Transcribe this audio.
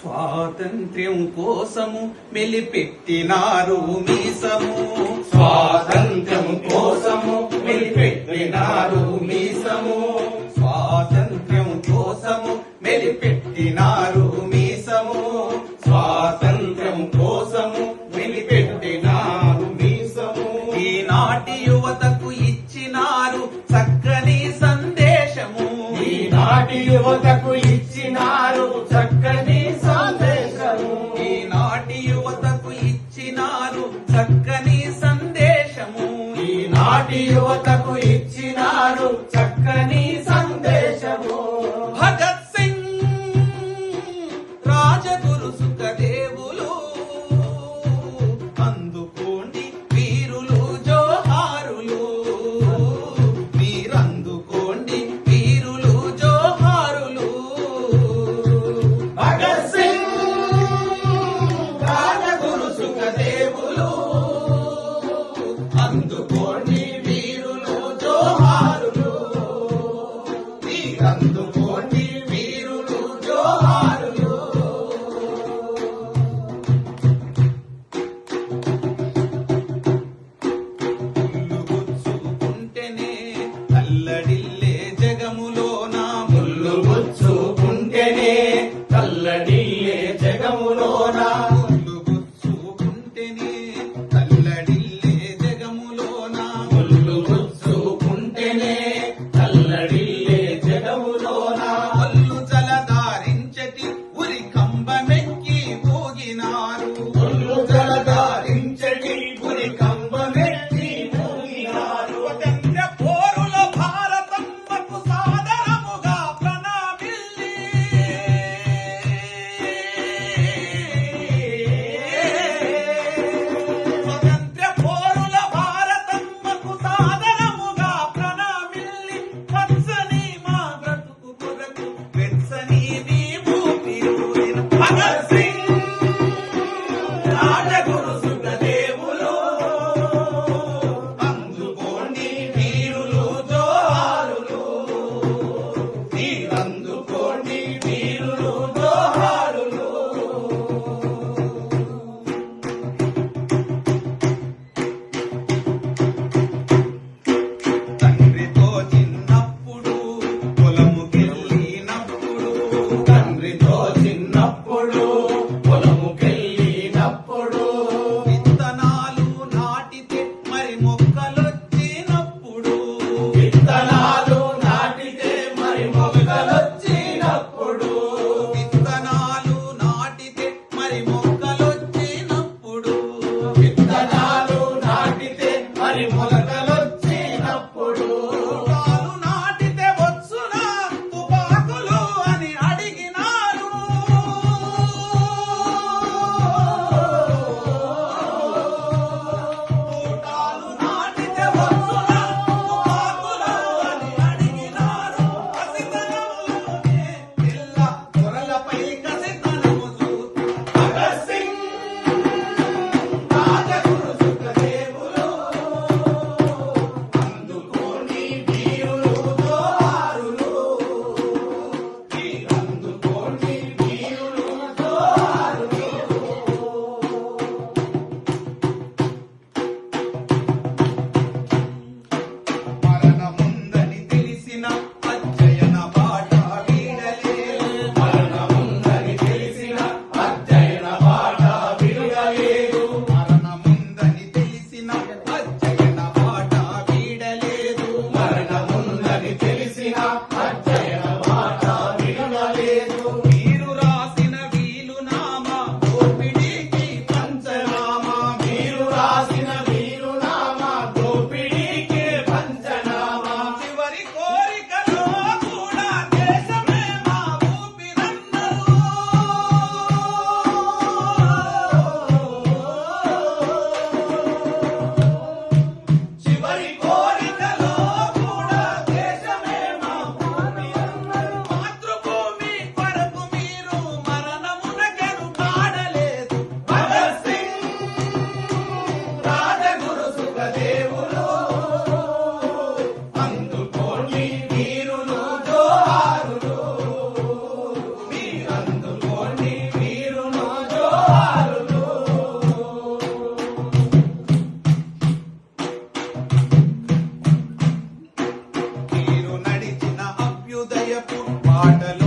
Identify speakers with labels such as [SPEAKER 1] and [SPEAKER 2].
[SPEAKER 1] స్వాతంత్ర్యం కోసము మెలిపెట్టినారు మీసము.
[SPEAKER 2] స్వాతంత్ర్యం కోసము మెలిపెట్టినారు మీసము.
[SPEAKER 1] స్వాతంత్ర్యం కోసము మెలిపెట్టినారు మీసము.
[SPEAKER 2] స్వాతంత్ర్యం కోసము మెలిపెట్టినారు మీసము.
[SPEAKER 1] ఈనాటి యువతకు ఇచ్చినారు చక్కని సందేశము.
[SPEAKER 2] ఈనాటి యువతకు ఇచ్చి
[SPEAKER 1] ఈనాటి యువతకు ఇచ్చినారు చక్కని
[SPEAKER 2] పాటలు